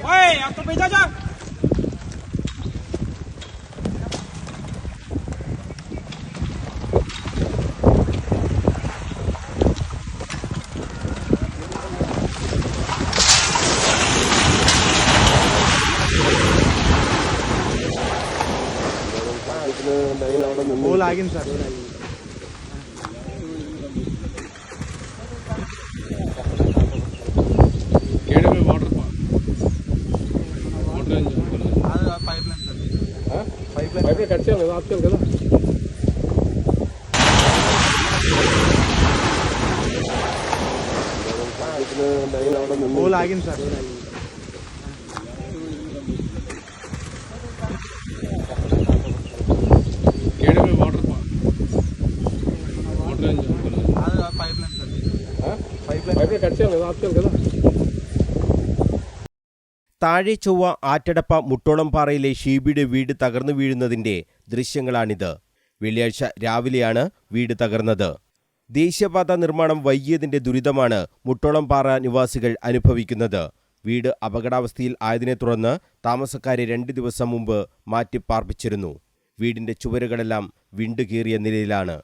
Woi, aku. Pole ఆగింది sir. KW water pipe line pipe line pipe line cut చేయాలి కదా option కదా. Pole ఆగింది సార్. താഴെ ചൊവ്വ ആറ്റടപ്പ മുട്ടോളം പാറയിലെ ഷീബിയുടെ വീട് തകർന്നു വീഴുന്നതിന്റെ ദൃശ്യങ്ങളാണിത്. വെള്ളിയാഴ്ച രാവിലെയാണ് വീട് തകർന്നത്. ദേശീയപാത നിർമ്മാണം വൈകിയതിന്റെ ദുരിതമാണ് മുട്ടോളം പാറ നിവാസികൾ അനുഭവിക്കുന്നത്. വീട് അപകടാവസ്ഥയിൽ ആയതിനെ തുടർന്ന് താമസക്കാരെ രണ്ട് ദിവസം മുമ്പ് മാറ്റിപ്പാർപ്പിച്ചിരുന്നു. വീടിന്റെ ചുവരുകളെല്ലാം വിണ്ടുകീറിയ നിലയിലാണ്.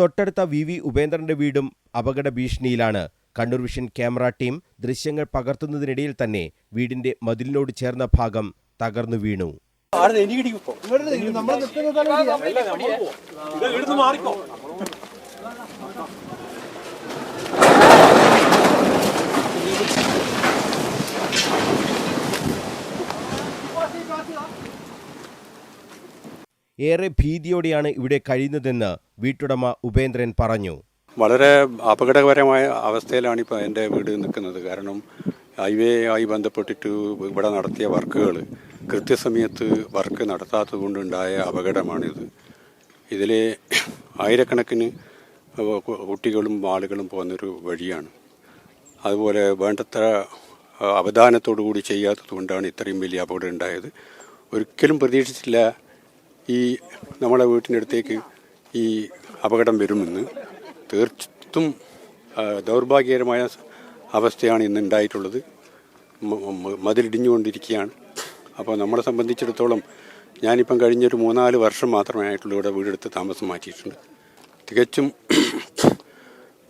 തൊട്ടടുത്ത വി വി ഉപേന്ദ്രന്റെ വീടും അപകട ഭീഷണിയിലാണ് കണ്ണൂർ വിഷൻ ക്യാമറ ടീം ദൃശ്യങ്ങൾ പകർത്തുന്നതിനിടയിൽ തന്നെ വീടിന്റെ മതിലിനോട് ചേർന്ന ഭാഗം തകർന്നു വീണു. ഏറെ ഭീതിയോടെയാണ് ഇവിടെ കഴിയുന്നതെന്ന് വീട്ടുടമ ഉപേന്ദ്രൻ പറഞ്ഞു. വളരെ അപകടകരമായ അവസ്ഥയിലാണ് ഇപ്പോൾ എന്റെ വീട് നിൽക്കുന്നത്. കാരണം ഹൈവേ ആയി ബന്ധപ്പെട്ടിട്ട് ഇവിടെ നടത്തിയ വർക്കുകൾ കൃത്യസമയത്ത് വർക്ക് നടത്താത്തത് കൊണ്ടുണ്ടായ അപകടമാണിത്. ഇതിൽ ആയിരക്കണക്കിന് കുട്ടികളും ആളുകളും പോകുന്നൊരു വഴിയാണ്. അതുപോലെ വേണ്ടത്ര അവധാനത്തോടു കൂടി ചെയ്യാത്തത് കൊണ്ടാണ് ഇത്രയും വലിയ അപകടം ഉണ്ടായത് ഒരിക്കലും പ്രതീക്ഷിച്ചില്ല ഈ നമ്മളെ വീട്ടിനടുത്തേക്ക് ഈ അപകടം വരുമെന്ന്. തീർത്തും ദൗർഭാഗ്യകരമായ അവസ്ഥയാണ് ഇന്ന് ഉണ്ടായിട്ടുള്ളത്. മതിലിടിഞ്ഞുകൊണ്ടിരിക്കുകയാണ് അപ്പോൾ നമ്മളെ സംബന്ധിച്ചിടത്തോളം ഞാനിപ്പം കഴിഞ്ഞൊരു മൂന്നാൽ വർഷം മാത്രമേ ആയിട്ടുള്ളൂ ഇവിടെ വീടെടുത്ത് താമസം മാറ്റിയിട്ടുണ്ട്. തികച്ചും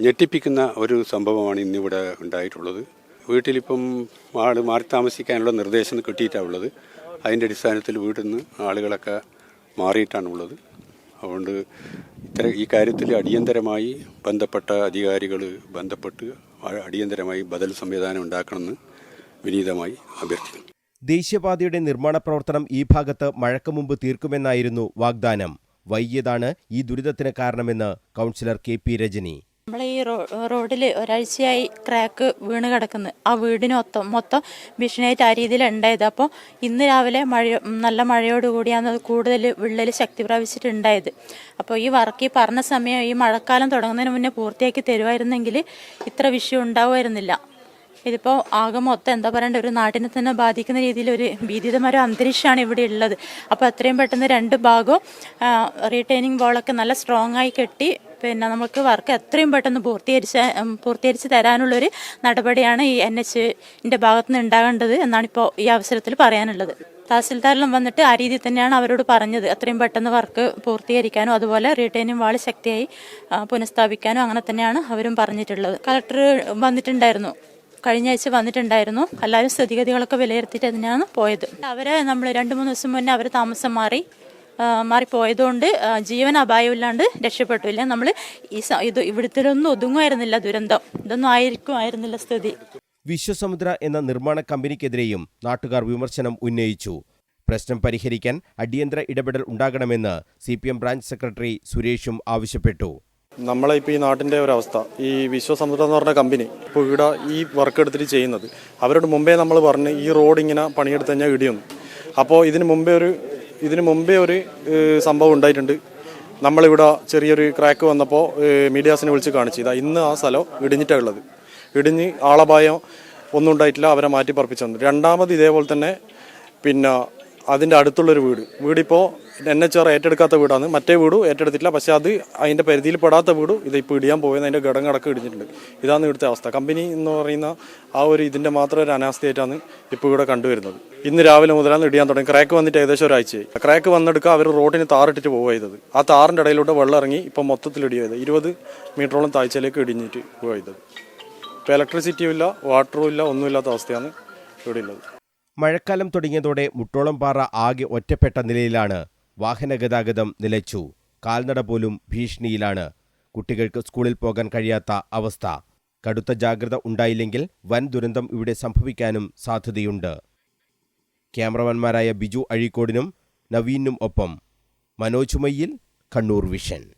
ഞെട്ടിപ്പിക്കുന്ന ഒരു സംഭവമാണ് ഇന്നിവിടെ ഉണ്ടായിട്ടുള്ളത്. വീട്ടിലിപ്പം ആൾ മാറി താമസിക്കാനുള്ള നിർദ്ദേശം കിട്ടിയിട്ടാണ് ഉള്ളത്. അതിന്റെ അടിസ്ഥാനത്തിൽ വീട്ടിൽ നിന്ന് ആളുകളൊക്കെ മാറിയിട്ടാണുള്ളത് അതുകൊണ്ട് ഇത്തര ഈ കാര്യത്തിൽ അടിയന്തരമായി ബന്ധപ്പെട്ട അധികാരികൾ ബന്ധപ്പെട്ട് അടിയന്തരമായി ബദൽ സംവിധാനം ഉണ്ടാക്കണമെന്ന് വിനീതമായി അഭ്യർത്ഥിക്കുന്നു. ദേശീയപാതയുടെ നിർമ്മാണ പ്രവർത്തനം ഈ ഭാഗത്ത് മഴക്ക് മുമ്പ് തീർക്കുമെന്നായിരുന്നു വാഗ്ദാനം. വൈകിയതാണ് ഈ ദുരിതത്തിന് കാരണമെന്ന് കൗൺസിലർ കെ പി രജനി. നമ്മളെ ഈ റോഡിൽ ഒരാഴ്ചയായി ക്രാക്ക് വീണ് കിടക്കുന്നു. ആ വീടിന് മൊത്തം മൊത്തം ഭീഷണിയായിട്ട് ആ രീതിയിൽ ഉണ്ടായത് അപ്പോൾ ഇന്ന് രാവിലെ മഴ നല്ല മഴയോടുകൂടിയാണ് കൂടുതൽ വിള്ളൽ ശക്തി പ്രാപിച്ചിട്ടുണ്ടായത്. അപ്പോൾ ഈ വർക്ക് ഈ പറഞ്ഞ സമയം ഈ മഴക്കാലം തുടങ്ങുന്നതിന് മുന്നേ പൂർത്തിയാക്കി തരുമായിരുന്നെങ്കിൽ ഇത്ര വിഷയം ഉണ്ടാവുമായിരുന്നില്ല. ഇതിപ്പോൾ ആകെ മൊത്തം എന്താ പറയണ്ട ഒരു നാട്ടിനെ തന്നെ ബാധിക്കുന്ന രീതിയിൽ ഒരു ഭീതിതമായ അന്തരീക്ഷമാണ് ഇവിടെ ഉള്ളത്. അപ്പോൾ എത്രയും പെട്ടെന്ന് രണ്ട് ഭാഗവും റീറ്റൈനിങ് ബോളൊക്കെ നല്ല സ്ട്രോങ് ആയി കെട്ടി പിന്നെ നമുക്ക് വർക്ക് എത്രയും പെട്ടെന്ന് പൂർത്തീകരിച്ച് പൂർത്തീകരിച്ച് തരാനുള്ളൊരു നടപടിയാണ് ഈ എൻ എച്ചിന്റെ ഭാഗത്തു നിന്ന് ഉണ്ടാകേണ്ടത് എന്നാണ് ഇപ്പോൾ ഈ അവസരത്തിൽ പറയാനുള്ളത്. തഹസിൽദാരിലും വന്നിട്ട് ആ രീതിയിൽ തന്നെയാണ് അവരോട് പറഞ്ഞത്. എത്രയും പെട്ടെന്ന് വർക്ക് പൂർത്തീകരിക്കാനും അതുപോലെ റീറ്റൈനിങ് വാൾ ശക്തിയായി പുനഃസ്ഥാപിക്കാനും അങ്ങനെ തന്നെയാണ് അവരും പറഞ്ഞിട്ടുള്ളത്. കളക്ടർ വന്നിട്ടുണ്ടായിരുന്നു. കഴിഞ്ഞ ആഴ്ച വന്നിട്ടുണ്ടായിരുന്നു. എല്ലാവരും സ്ഥിതിഗതികളൊക്കെ വിലയിരുത്തിയിട്ട് തന്നെയാണ് പോയത്. അവരെ നമ്മൾ രണ്ട് മൂന്ന് ദിവസം മുന്നേ അവർ താമസം മാറി. മാറിപ്പോയതുകൊണ്ട് ജീവൻ അപായമില്ലാണ്ട് രക്ഷപ്പെട്ടു. ഇല്ല നമ്മൾ ഈ ഇത് ഇവിടുത്തെ ഒതുങ്ങുമായിരുന്നില്ല ദുരന്തം. ഇതൊന്നും ആയിരിക്കുമായിരുന്നില്ല സ്ഥിതി. വിശ്വസമുദ്ര എന്ന നിർമ്മാണ കമ്പനിക്കെതിരെയും നാട്ടുകാർ വിമർശനം ഉന്നയിച്ചു. പ്രശ്നം പരിഹരിക്കാൻ അടിയന്തര ഇടപെടൽ ഉണ്ടാകണമെന്ന് C P M branch secretary സുരേഷും ആവശ്യപ്പെട്ടു. നമ്മളെ ഇപ്പോൾ ഈ നാട്ടിന്റെ ഒരവസ്ഥ ഈ വിശ്വസമുദ്രം എന്ന് പറഞ്ഞ കമ്പനി ഇപ്പോൾ ഇവിടെ ഈ വർക്ക് എടുത്തിട്ട് ചെയ്യുന്നത് അവരോട് മുമ്പേ നമ്മൾ പറഞ്ഞ് ഈ റോഡ് ഇങ്ങനെ പണിയെടുത്ത് കഴിഞ്ഞാൽ ഇടിയൊന്നു. അപ്പോൾ ഇതിന് മുമ്പേ ഒരു ഇതിന് മുമ്പേ ഒരു സംഭവം ഉണ്ടായിട്ടുണ്ട്. നമ്മളിവിടെ ചെറിയൊരു ക്രാക്ക് വന്നപ്പോൾ മീഡിയാസിനെ വിളിച്ച് കാണിച്ചു. ഇതാ ഇന്ന് ആ സ്ഥലം ഇടിഞ്ഞിട്ടാണ് ഉള്ളത്. ഇടിഞ്ഞ് ആളപായം ഒന്നും ഉണ്ടായിട്ടില്ല അവരെ മാറ്റി പറപ്പിച്ചു തന്നു. രണ്ടാമത് ഇതേപോലെ തന്നെ പിന്നെ അതിന്റെ അടുത്തുള്ളൊരു വീട്. വീടിപ്പോൾ എൻ എച്ച് ആർ ഏറ്റെടുക്കാത്ത വീടാണ്. മറ്റേ വീടും ഏറ്റെടുത്തിട്ടില്ല. പക്ഷേ അത് അതിന്റെ പരിധിയിൽ പെടാത്ത വീടും ഇത് ഇപ്പോൾ ഇടിയാൻ പോയത് അതിന്റെ ഘടകടക്കം ഇടിഞ്ഞിട്ടുണ്ട്. ഇതാണ് ഇവിടുത്തെ അവസ്ഥ. കമ്പനി എന്ന് പറയുന്ന ആ ഒരു ഇതിന്റെ മാത്രം ഒരു അനാസ്ഥയായിട്ടാണ് ഇപ്പോൾ ഇവിടെ കണ്ടുവരുന്നത്. ഇന്ന് രാവിലെ മുതലാണ് ഇടിയാൻ തുടങ്ങി. ക്രാക്ക് വന്നിട്ട് ഏകദേശം ഒരാഴ്ചയായി. ക്രാക്ക് വന്നെടുക്കുക അവർ റോഡിന് താറിട്ടിട്ട് പോവുക ആ താറിന്റെ ഇടയിലൂടെ വെള്ളം ഇറങ്ങി ഇപ്പോൾ മൊത്തത്തിൽ ഇടിയത് ഇരുപത് മീറ്ററോളം താഴ്ചയിലേക്ക് ഇടിഞ്ഞിട്ട് ചെയ്തത്. ഇപ്പോൾ ഇലക്ട്രിസിറ്റിയും ഇല്ല വാട്ടറും ഇല്ല ഒന്നുമില്ലാത്ത അവസ്ഥയാണ് ഇവിടെ ഉള്ളത്. മഴക്കാലം തുടങ്ങിയതോടെ മുട്ടോളം പാറ ആകെ ഒറ്റപ്പെട്ട നിലയിലാണ് വാഹന ഗതാഗതം നിലച്ചു. കാൽനട പോലും ഭീഷണിയിലാണ്. കുട്ടികൾക്ക് സ്കൂളിൽ പോകാൻ കഴിയാത്ത അവസ്ഥ. കടുത്ത ജാഗ്രത ഉണ്ടായില്ലെങ്കിൽ വൻ ദുരന്തം ഇവിടെ സംഭവിക്കാനും സാധ്യതയുണ്ട്. ക്യാമറമാൻമാരായ ബിജു അഴീക്കോടിനും നവീനും ഒപ്പം. മനോജ് മയ്യിൽ കണ്ണൂർ വിഷൻ.